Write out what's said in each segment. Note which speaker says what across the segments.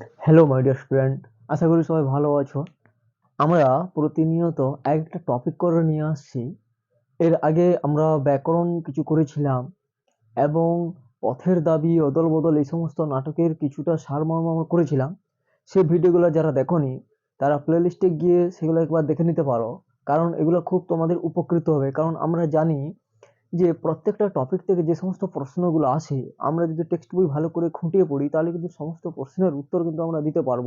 Speaker 1: Hello my dear student আশা করি সবাই ভালো আছো। আমরা প্রতিনিয়ত একটা টপিক করে নিয়ে আসছি। এর আগে আমরা ব্যাকরণ কিছু করেছিলাম এবং পথের দাবি অদল বদল এই সমস্ত নাটকের কিছুটা সারমর্ম আমরা করেছিলাম। সেই ভিডিওগুলো যারা দেখোনি, তারা প্লেলিস্টে গিয়ে সেগুলো একবার দেখে নিতে পারো। কারণ এগুলো খুব তোমাদের উপকৃত হবে। কারণ আমরা জানি যে প্রত্যেকটা টপিক থেকে যে সমস্ত প্রশ্নগুলো আসে, আমরা যদি টেক্সট বই ভালো করে খুঁটিয়ে পড়ি, তাহলে কিন্তু সমস্ত প্রশ্নের উত্তর কিন্তু আমরা দিতে পারব।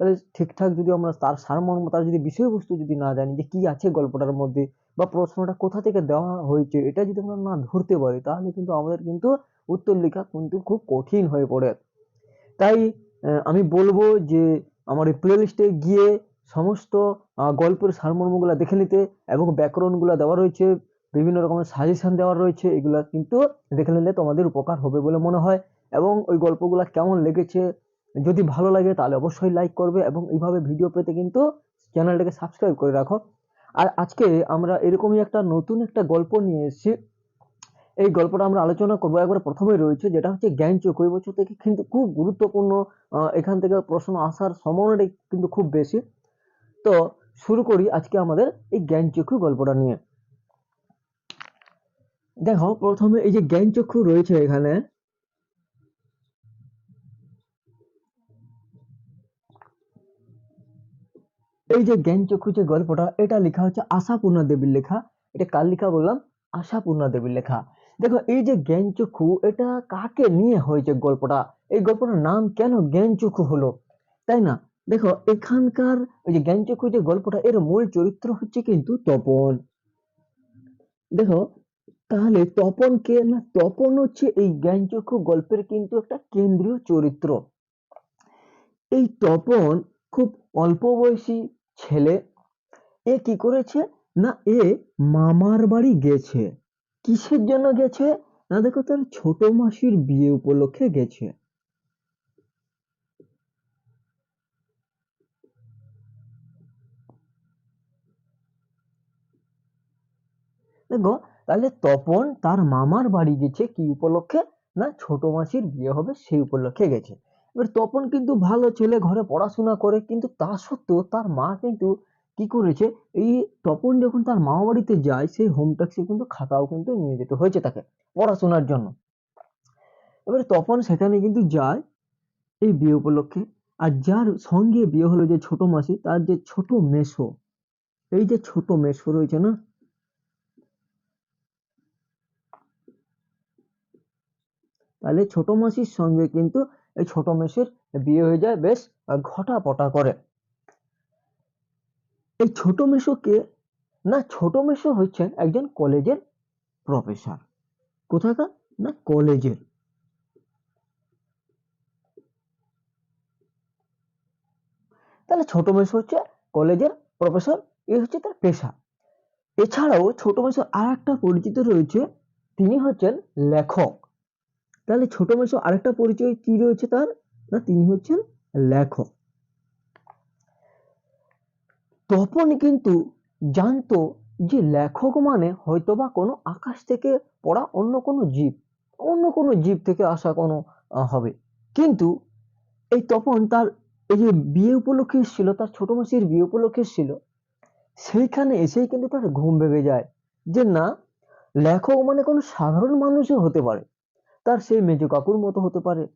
Speaker 1: তাহলে ঠিকঠাক যদি আমরা তার সারমর্ম, তার যদি বিষয়বস্তু যদি না জানি যে কি আছে গল্পটার মধ্যে বা প্রশ্নটা কোথা থেকে দেওয়া হয়েছে, এটা যদি আমরা না ধরতে পারি, তাহলে কিন্তু আমাদের কিন্তু উত্তর লেখা কিন্তু খুব কঠিন হয়ে পড়ে। তাই আমি বলব যে আমার এই প্লেলিস্টে গিয়ে সমস্ত গল্পের সারমর্মগুলো দেখে নিতে এবং ব্যাকরণগুলো দেওয়া রয়েছে। বিভিন্ন রকমের সাজেশন দেওয়া রয়েছে, এগুলো কিন্তু দেখে নিলে তোমাদের উপকার হবে বলে মনে হয়। এবং ওই গল্পগুলো কেমন লেগেছে, যদি ভালো লাগে তাহলে অবশ্যই লাইক করবে এবং এইভাবে ভিডিও পেতে কিন্তু চ্যানেলটাকে সাবস্ক্রাইব করে রাখো। আর আজকে আমরা এরকমই একটা নতুন একটা গল্প নিয়ে এসেছি। এই গল্পটা আমরা আলোচনা করব একবার প্রথমেই রয়েছে, যেটা হচ্ছে জ্ঞানচক্ষু ওই বছর থেকে কিন্তু খুব গুরুত্বপূর্ণ এখান থেকে প্রশ্ন আসার সম্ভাবনাটাই কিন্তু খুব বেশি। তো শুরু করি আজকে আমাদের এই জ্ঞানচক্ষু গল্পটা নিয়ে। দেখো, প্রথমে এই যে জ্ঞানচক্ষু রয়েছে এখানে। এই যে জ্ঞানচক্ষু যে গল্পটা, এটা লেখা হচ্ছে আশাপূর্ণা দেবীর লেখা। এটা কার লেখা বললাম? আশাপূর্ণা দেবীর লেখা। দেখো, এই যে জ্ঞানচক্ষু এটা কাকে নিয়ে হয়েছে গল্পটা? এই গল্পটার নাম কেন জ্ঞান চক্ষু হলো? তাই না? দেখো, এখানকার ওই যে জ্ঞান চক্ষু যে গল্পটা, এর মূল চরিত্র হচ্ছে কিন্তু তপন। দেখো তাহলে তপন কে? না, তপন হচ্ছে এই জ্ঞানচক্ষু গল্পের কিন্তু একটা কেন্দ্রীয় চরিত্র। এই তপন খুব অল্প বয়সী ছেলে। এ কি করেছে? না, এ মামার বাড়ি গেছে। কিসের জন্য গেছে? না, দেখো, তার ছোট মাসির বিয়ে উপলক্ষে গেছে। দেখো তাহলে তপন তার মামার বাড়ি গেছে কি উপলক্ষে? না ছোট মাসির বিয়ে হবে সেই উপলক্ষে গেছে। এবার তপন কিন্তু ভালো ছেলে, ঘরে পড়াশোনা করে, কিন্তু তা সত্ত্বেও তার মা কিন্তু কি করেছে? এই তপন যখন তার মামা বাড়িতে যায়, সেই হোম ট্যাক্সে কিন্তু খাতাও কিন্তু নিয়ে যেতে হয়েছে তাকে পড়াশোনার জন্য। এবারে তপন সেখানে কিন্তু যায় এই বিয়ে উপলক্ষে। আর যার সঙ্গে বিয়ে হলো যে ছোট মাসি, তার যে ছোট মেসো, এই যে ছোট মেসো রয়েছে না তাহলে ছোট মাসির সঙ্গে কিন্তু এই ছোট মেসের বিয়ে হয়ে যায়, বেশ ঘটা করে। এই ছোট মেসোকে না, ছোট মেসো হচ্ছেন একজন কলেজের প্রফেসর। কোথাকার? না, কলেজের। তাহলে ছোট মেসো হচ্ছে কলেজের প্রফেসর, এ হচ্ছে তার পেশা। এছাড়াও ছোট মেসো আর একটা পরিচিত রয়েছে, তিনি হচ্ছেন লেখক। তাহলে ছোট মেসো আরেকটা পরিচয় কি রয়েছে তার? না, তিনি হচ্ছেন লেখক। তপন কিন্তু জানতো যে লেখক মানে হয়তোবা কোনো আকাশ থেকে পড়া অন্য কোনো জীব, অন্য কোনো জীব থেকে আসা কোনো হবে। কিন্তু এই তপন তার এই যে বিয়ে উপলক্ষে এসেছিল, তার ছোট মাসির বিয়ে উপলক্ষে এসেছিল, সেইখানে এসেই কিন্তু তার ঘুম ভেঙে যায় যে না, লেখক মানে কোনো সাধারণ মানুষও হতে পারে। তার সেই মেজো কাকুর মতো হতে পারে।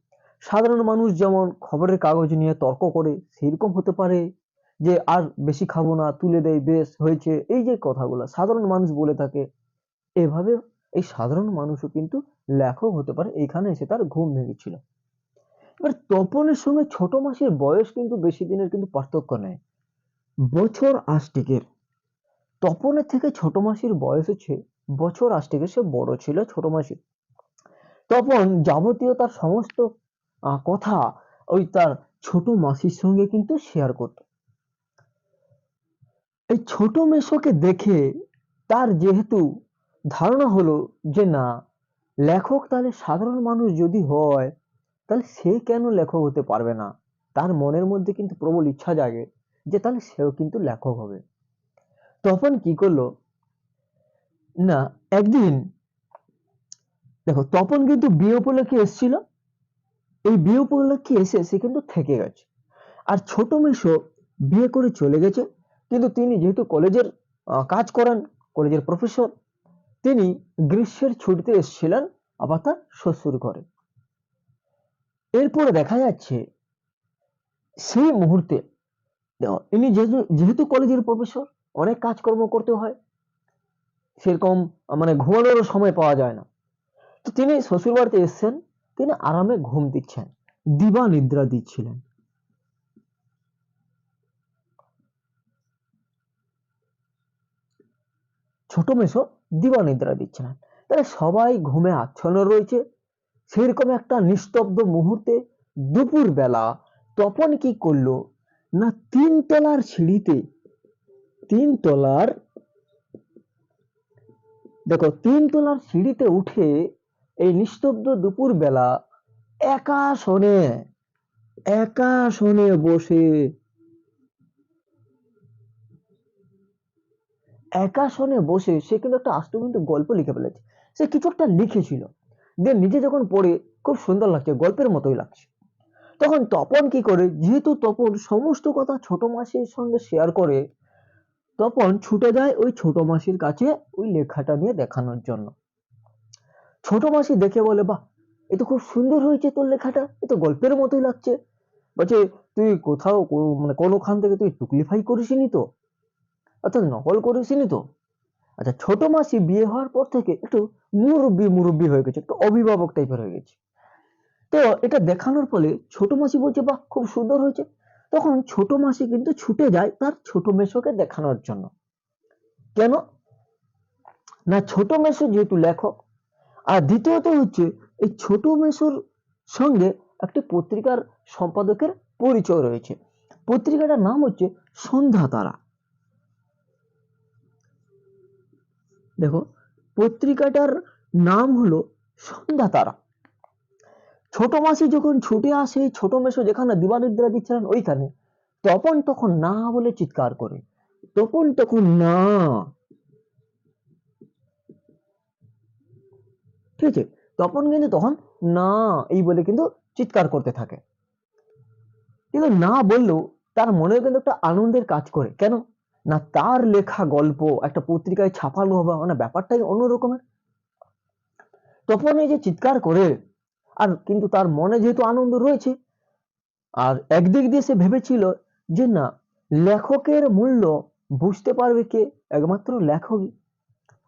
Speaker 1: সাধারণ মানুষ যেমন খবরের কাগজ নিয়ে তর্ক করে, সেরকম হতে পারে যে, আর বেশি খাব না, তুলে দেয় বেশ, হয়েছে। এই যে কথাগুলো সাধারণ মানুষ বলে থাকে। এভাবে এই সাধারণ মানুষও কিন্তু লেখক হতে পারে এখানে এসে তার ঘুম ভেঙেছিল। এবার তপনের সঙ্গে ছোট মাসের বয়স কিন্তু বেশি দিনের কিন্তু পার্থক্য নেই। বছর আষ্টিকের। তপনের থেকে ছোট মাসির বয়স হচ্ছে, বছর আষ্টিকের সে বড় ছিল ছোট মাসি। তপন যাবতীয় তার সমস্ত কথা ওই তার ছোট মাসির সঙ্গে কিন্তু শেয়ার করত। এই ছোট মেসোকে দেখে তার যেহেতু ধারণা হলো যে না, লেখক তাহলে সাধারণ মানুষ যদি হয়, তাহলে সে কেন লেখক হতে পারবে না? তার মনের মধ্যে কিন্তু প্রবল ইচ্ছা জাগে যে তাহলে সেও কিন্তু লেখক হবে। তখন কি করল? না, একদিন দেখো, তপন কিন্তু বিয়ে উপলক্ষে এসেছিল। এই বিয়ে উপলক্ষে এসে সে কিন্তু থেকে গেছে। আর ছোট মেশো বিয়ে করে চলে গেছে। কিন্তু তিনি যেহেতু কলেজের কাজ করেন, কলেজের প্রফেসর তিনি গ্রীষ্মের ছুটিতে এসেছিলেন, আবার তার শ্বশুর ঘরে এরপরে দেখা যাচ্ছে, সেই মুহূর্তে ইনি যেহেতু যেহেতু কলেজের প্রফেসর অনেক কাজকর্ম করতে হয়। সেরকম মানে ঘুমানোরও সময় পাওয়া যায় না। তিনি শ্বশুর বাড়িতে এসছেন, তিনি আরামে ঘুম দিচ্ছেন, দিবা নিদ্রা দিচ্ছিলেন। ছোট মেশো দিবা নিদ্রা দিচ্ছিলেন। তাহলে সবাই ঘুমে আচ্ছন্ন রয়েছে। সেরকম একটা নিস্তব্ধ মুহূর্তে দুপুর বেলা তপন কি করল? না তিন তলার সিঁড়িতে, তিন তলার, দেখো তিন তলার সিঁড়িতে উঠে এই নিস্তব্ধ দুপুর বেলা একা শোনে একা শোনে বসে। একা শোনে বসে, সে কিন্তু একটা আস্ত কিন্তু গল্প লিখে ফেলেছে। সে কিছু একটা লিখেছিল। দিয়ে নিজে যখন পড়ে খুব সুন্দর লাগছে, গল্পের মতোই লাগছে। তখন তপন কি করে, যেহেতু তপন সমস্ত কথা ছোট মাসির সঙ্গে শেয়ার করে, তপন ছুটে যায় ওই ছোট মাসির কাছে ওই লেখাটা নিয়ে দেখানোর জন্য। ছোট মাসি দেখে বলে, বাহ, এ তো খুব সুন্দর হয়েছে তোর লেখাটা, এ তো গল্পের মতোই লাগছে। বলছে, তুই কোথাও মানে কোনোখান থেকে তুই টুকলিফাই করিসনি তো? অর্থাৎ নকল করিসনি তো? আচ্ছা ছোট মাসি বিয়ে হওয়ার পর থেকে একটু মুরব্বি মুরব্বি হয়ে গেছে, একটু অভিভাবক টাইপের হয়ে গেছে। তো এটা দেখানোর ফলে ছোট মাসি বলছে, বাহ, খুব সুন্দর হয়েছে। তখন ছোট মাসি কিন্তু ছুটে যায় তার ছোট মেশোকে দেখানোর জন্য। কেন? না, ছোট মেশো যেহেতু লেখক আর দ্বিতীয়ত হচ্ছে, এই ছোট মেসোর সঙ্গে একটি পত্রিকার সম্পাদকের পরিচয় রয়েছে। পত্রিকাটার নাম হচ্ছে সন্ধ্যা তারা। দেখো, পত্রিকাটার নাম হলো সন্ধ্যা তারা। ছোট মাসি যখন ছুটে আসে, ছোট মেসো যেখানে দিবানিদ্রা দিচ্ছিলেন ওইখানে, তপন তখন না বলে চিৎকার করে। তপন তখন না ঠিক আছে? তপন কিন্তু তখন না, এই বলে কিন্তু চিৎকার করতে থাকে। কিন্তু না বললেও তার মনে কিন্তু একটা আনন্দের কাজ করে। কেন? না তার লেখা গল্প, একটা পত্রিকায় ছাপানো হবে মানে ব্যাপারটাই অন্যরকমের তপন এই যে চিৎকার করে, আর কিন্তু তার মনে যেহেতু আনন্দ রয়েছে, আর একদিক দিয়ে সে ভেবেছিল যে না, লেখকের মূল্য বুঝতে পারবে কে? একমাত্র লেখকই।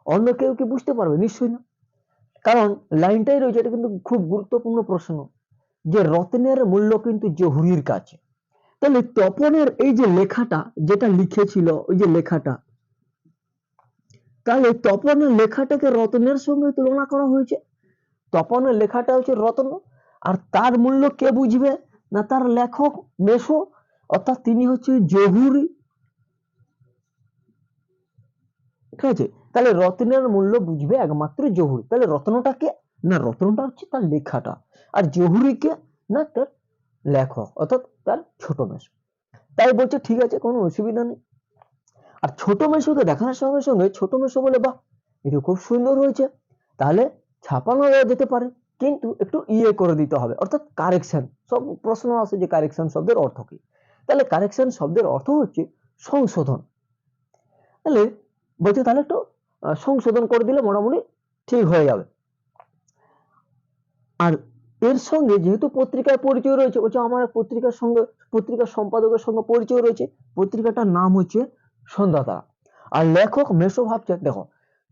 Speaker 1: অন্য কেউ কি বুঝতে পারবে? নিশ্চয়ই না। কারণ লাইনটাই রয়েছে, এটা কিন্তু খুব গুরুত্বপূর্ণ প্রশ্ন যে রত্নের মূল্য কিন্তু জহুরির কাছে। তাহলে তপনের এই যে লেখাটা যেটা লিখেছিল, ওই যে লেখাটা, তাহলে তপনের লেখাটাকে রত্নের সঙ্গে তুলনা করা হয়েছে? তপনের লেখাটা হচ্ছে রত্ন, আর তার মূল্য কে বুঝবে? না তার লেখক মেশো অর্থাৎ তিনি হচ্ছে জহুরি। ঠিক আছে? তাহলে রত্নের মূল্য বুঝবে একমাত্র জহুরি। তাহলে রত্নটা কে না, রত্নটা হচ্ছে তার লেখাটা। আর জহুরি কে না, তার লেখক, অর্থাৎ তার ছোট মেষ। তাই বলছে, ঠিক আছে, কোনো অসুবিধা নেই। আর ছোট মেশোকে দেখানোর সঙ্গে সঙ্গে ছোট মেশো বলে, বাহ, এটা খুব সুন্দর হয়েছে। তাহলে ছাপানো যেতে পারে, কিন্তু একটু ইয়ে করে দিতে হবে। অর্থাৎ কারেকশন, সব প্রশ্ন আসে যে কারেকশন শব্দের অর্থ কি? তাহলে কারেকশন শব্দের অর্থ হচ্ছে সংশোধন। তাহলে বলছে, তাহলে একটু সংশোধন করে দিলে মোটামুটি ঠিক হয়ে যাবে। আর এর সঙ্গে যেহেতু পত্রিকায় পরিচয় রয়েছে, বলছে আমার পত্রিকার সঙ্গে, পত্রিকার সম্পাদকের সঙ্গে পরিচয় রয়েছে, পত্রিকাটার নাম হচ্ছে সন্ধ্যাতারা। আর লেখক মেসো ভাবছে, দেখো,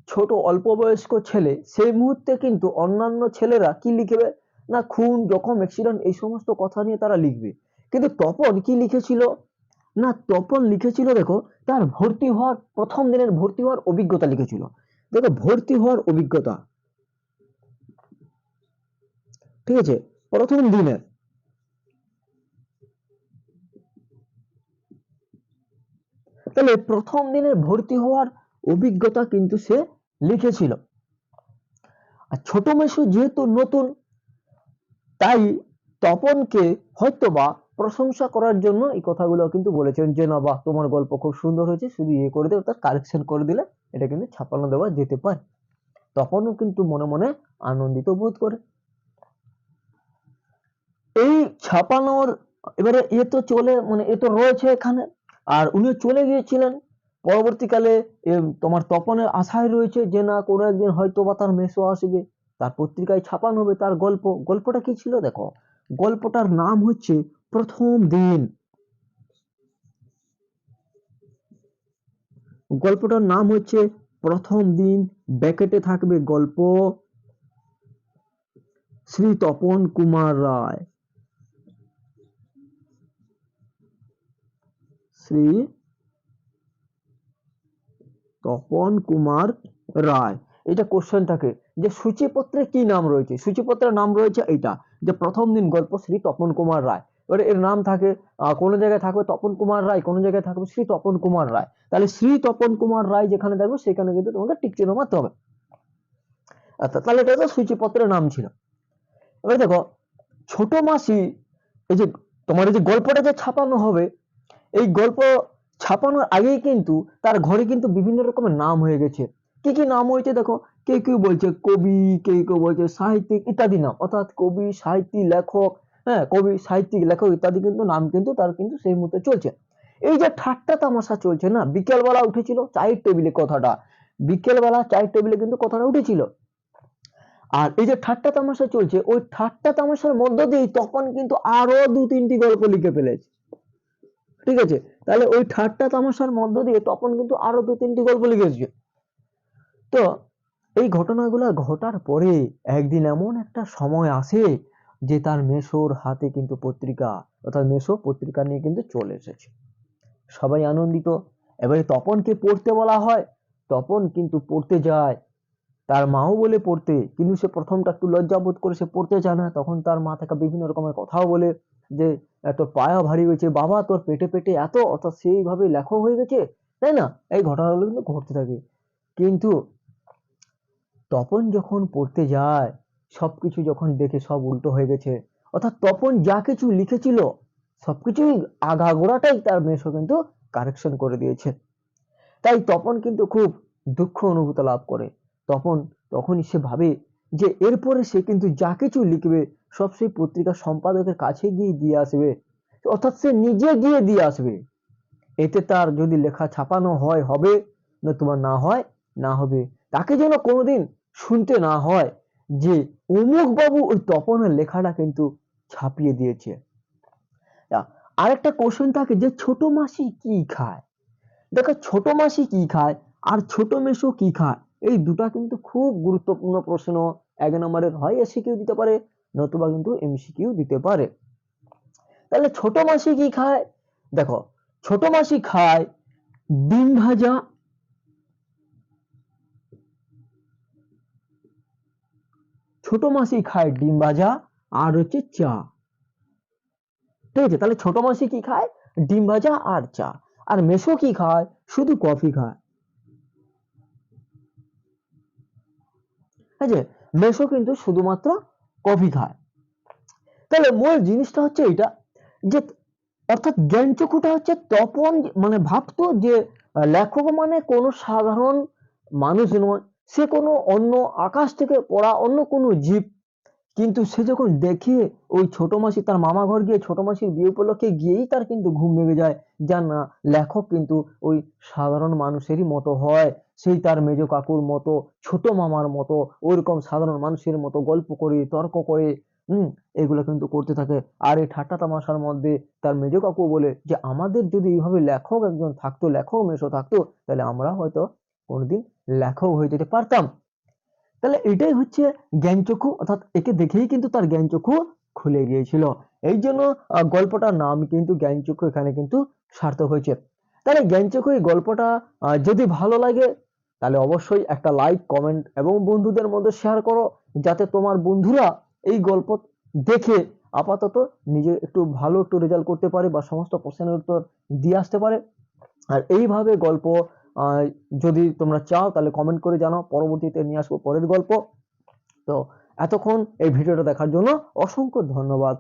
Speaker 1: ছোট অল্প বয়স্ক ছেলে, সেই মুহূর্তে কিন্তু অন্যান্য ছেলেরা কি লিখবে? না, খুন, জখম অ্যাক্সিডেন্ট এই সমস্ত কথা নিয়ে তারা লিখবে। কিন্তু তপন কি লিখেছিল? না তপন লিখেছিল দেখো, তার ভর্তি হওয়ার প্রথম দিনের ভর্তি হওয়ার অভিজ্ঞতা লিখেছিল। দেখো, ভর্তি হওয়ার অভিজ্ঞতা। ঠিক আছে, প্রথম দিনের। তাহলে প্রথম দিনের ভর্তি হওয়ার অভিজ্ঞতা কিন্তু সে লিখেছিল। আর ছোট মেশো যেহেতু নতুন, তাই তপনকে হয়তোবা প্রশংসা করার জন্য এই কথাগুলো কিন্তু বলেছেন যে, না, বাহ, তোমার গল্প খুব সুন্দর হয়েছে, শুধু ইয়ে করে দেবে তার কারেকশন করে দিলে এটা কিন্তু ছাপানো দেওয়া যেতে পারে। তপনও কিন্তু মনে মনে আনন্দিত বোধ করে। এই ছাপানোর, এবারে এ তো চলে মানে এ তো রয়েছে এখানে, আর উনিও চলে গিয়েছিলেন। পরবর্তীকালে তোমার তপনের আশায় রয়েছে যে, না, কোনো একদিন হয়তো বা তার মেসো আসবে, তার পত্রিকায় ছাপানো হবে তার গল্প। গল্পটা কি ছিল? দেখো, গল্পটার নাম হচ্ছে প্রথম দিন। গল্পটার নাম হচ্ছে প্রথম দিন ব্যাকেটে থাকবে গল্প শ্রী তপন কুমার রায়। শ্রী তপন কুমার রায়। এটা কোশ্চেন থাকে। যে সূচিপত্রে কি নাম রয়েছে? সূচিপত্রের নাম রয়েছে এইটা, যে প্রথম দিন গল্প শ্রী তপন কুমার রায়। এবারে এর নাম থাকে কোনো জায়গায় থাকবে তপন কুমার রায়, কোনো জায়গায় থাকবে শ্রী তপন কুমার রায়। তাহলে শ্রী তপন কুমার রায় যেখানে থাকবে, সেখানে কিন্তু তোমাকে টিক চিহ্ন মারতে হবে। আচ্ছা তাহলে এটা তো সূচিপত্রের নাম ছিল। এবার দেখো, ছোট মাসি, এই যে তোমার এই যে গল্পটা যে ছাপানো হবে, এই গল্প ছাপানোর আগেই কিন্তু তার ঘরে কিন্তু বিভিন্ন রকমের নাম হয়ে গেছে। কি কি নাম হয়েছে দেখো? কে কেউ বলছে কবি কে কেউ বলছে সাহিত্যিক ইত্যাদি নাম। অর্থাৎ কবি, সাহিত্যিক, লেখক হ্যাঁ কবি, সাহিত্যিক, লেখক ইত্যাদি কিন্তু নাম কিন্তু তার কিন্তু সেই মুহূর্তে চলছে। এই যে ঠাট্টা তামাশা চলছে না, বিকেলবেলা উঠেছিল চায়ের টেবিলে কথাটা। বিকেলবেলা চায়ের টেবিলে কিন্তু কথাটা উঠেছিল। আর এই যে ঠাট্টা তামাশা চলছে, ওই ঠাট্টা তামাশার মধ্য দিয়েই তখন কিন্তু আরও দু তিনটি গল্প লিখে ফেলেছে। ঠিক আছে? তাহলে ওই ঠাট্টা তামাশার মধ্য দিয়ে তখন কিন্তু আরও দু তিনটি গল্প লিখেছে তো এই ঘটনাগুলো ঘটার পরে একদিন এমন একটা সময় আসে যে তার মেসোর হাতে কিন্তু পত্রিকা, অর্থাৎ মেসো পত্রিকা নিয়ে কিন্তু চলে এসেছে। সবাই আনন্দিত। এবারে তপনকে পড়তে বলা হয়। তপন কিন্তু পড়তে যায়। তার মাও বলে পড়তে, কিন্তু সে প্রথমটা একটু লজ্জাবোধ করে সে পড়তে চায় না। তখন তার মা তাকে বিভিন্ন রকমের কথাও বলে যে এত পায়া ভারী হয়েছে। বাবা, তোর পেটে পেটে এত, অর্থাৎ সেইভাবে লেখক হয়ে গেছে। তাই না? এই ঘটনাগুলো কিন্তু ঘটতে থাকে। কিন্তু তপন যখন পড়তে যায় সবকিছু যখন দেখে সব উল্টো হয়ে গেছে, অর্থাৎ তপন যা কিছু লিখেছিল, সবকিছুই আগাগোড়াটাই তার মেসো কিন্তু কারেকশন করে দিয়েছে। তাই তপন কিন্তু খুব দুঃখ অনুভূত লাভ করে। তখন তখনই সে ভাবে যে এরপরে সে কিন্তু যা কিছু লিখবে, সব সেই পত্রিকার সম্পাদকের কাছে গিয়ে দিয়ে আসবে, অর্থাৎ সে নিজে গিয়ে দিয়ে আসবে। এতে তার যদি লেখা ছাপানো হয়, হবে, না তোমার না হয়, না হবে, তাকে যেন কোনোদিন শুনতে না হয় যে অমুক বাবু ওই তপনের লেখাটা কিন্তু ছাপিয়ে দিয়েছে। আরেকটা কোশ্চেন থাকে যে ছোট মাসি কি খায়? দেখো, ছোট মাসি কি খায় আর ছোট মেসো কি খায়? এই দুটা কিন্তু খুব গুরুত্বপূর্ণ প্রশ্ন। এক নম্বরের হয় এসিকিউ দিতে পারে, নতুবা কিন্তু এমসিকিউ দিতে পারে। তাহলে ছোট মাসি কি খায়? দেখো, ছোট মাসি খায় ডিম ভাজা ছোট মাসি খায় ডিম ভাজা আর হচ্ছে চা। ঠিক আছে, তাহলে ছোট মাসি কি খায়? ডিম ভাজা আর চা। আর মেসো কি খায়? শুধু কফি খায়। ঠিক আছে, মেসো কিন্তু শুধুমাত্র কফি খায়। তাহলে মূল জিনিসটা হচ্ছে এটা যে, অর্থাৎ জ্ঞানচক্ষুটা হচ্ছে তপন মানে ভাবতো যে লেখক মানে কোনো সাধারণ মানুষ নয়। সে কোনো অন্য আকাশ থেকে পড়া অন্য কোনো জীব। কিন্তু সে যখন দেখে ওই ছোট মাসি তার মামা ঘর গিয়ে ছোট মাসির বিয়ে উপলক্ষে গিয়েই তার কিন্তু ঘুম ভেঙে যায়। যা না, লেখক কিন্তু ওই সাধারণ মানুষেরই মতো হয়। সেই তার মেজ কাকুর মতো, ছোট মামার মতো, ওইরকম সাধারণ মানুষের মতো গল্প করে, তর্ক করে, হম, এগুলো কিন্তু করতে থাকে। আর এই ঠাট্টা তামাশার মধ্যে তার মেজ কাকু বলে যে, আমাদের যদি এইভাবে লেখক একজন থাকতো, লেখক মেশো থাকতো, তাহলে আমরা হয়তো কোনোদিন লেখক হয়ে যেতে পারতাম। তাহলে এটাই হচ্ছে জ্ঞানচক্ষু অর্থাৎ একে দেখেই কিন্তু তার জ্ঞানচক্ষু খুলে গিয়েছিল। এই জন্য গল্পটার নাম কিন্তু জ্ঞানচক্ষু এখানে কিন্তু সার্থক হয়েছে। তাহলে জ্ঞানচক্ষু এই গল্পটা যদি ভালো লাগে, তাহলে অবশ্যই একটা লাইক, কমেন্ট এবং বন্ধুদের মধ্যে শেয়ার করো, যাতে তোমার বন্ধুরা এই গল্প দেখে আপাতত নিজে একটু ভালো একটু রেজাল্ট করতে পারে বা সমস্ত প্রশ্নের উত্তর দিয়ে আসতে পারে। আর এইভাবে গল্প যদি তোমরা চাও, তাহলে কমেন্ট করে জানাও। পরবর্তীতে নিয়ে আসব পরের গল্প। তো এতক্ষণ এই ভিডিওটা দেখার জন্য অসংখ্য ধন্যবাদ।